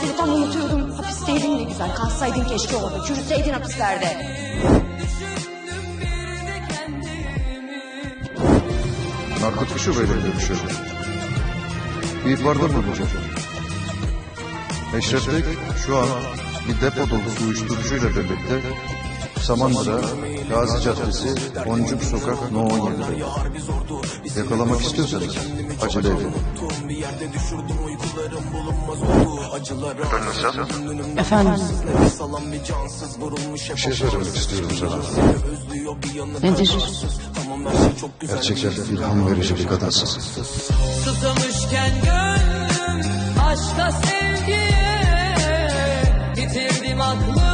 seni tam unutuyordum. Hapisteydin ne güzel. Kalsaydın keşke orada. Çürüseydin hapislerde. Narkotik şubeyle görüşüyorum. İhbarda bulunacak. Eşref Bey şu an bir depo dolusu uyuşturucuyla birlikte Samandıra, Gazi Caddesi, Boncuk Sokak, No 17'de. Yakalamak istiyorsanız acele edin. Efendim. Bir şey söylemek istiyorum sana. Nedir? Gerçekten ilham verici bir kadınsın. Susamışken gönlüm aşka sevgiye bitirdim aklımı.